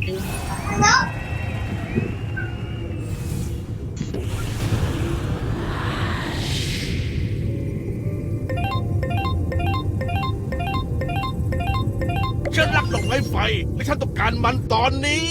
ฉันรักดอกไม้ไฟ และฉันต้องการมันตอนนี้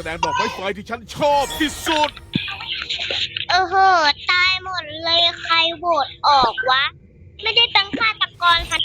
แสดงดอกไม้ไฟที่ฉันชอบที่สุด เออเหอะตายหมดเลยใครโหวตออกวะ ไม่ได้ตั้งค่าตกรค่ะ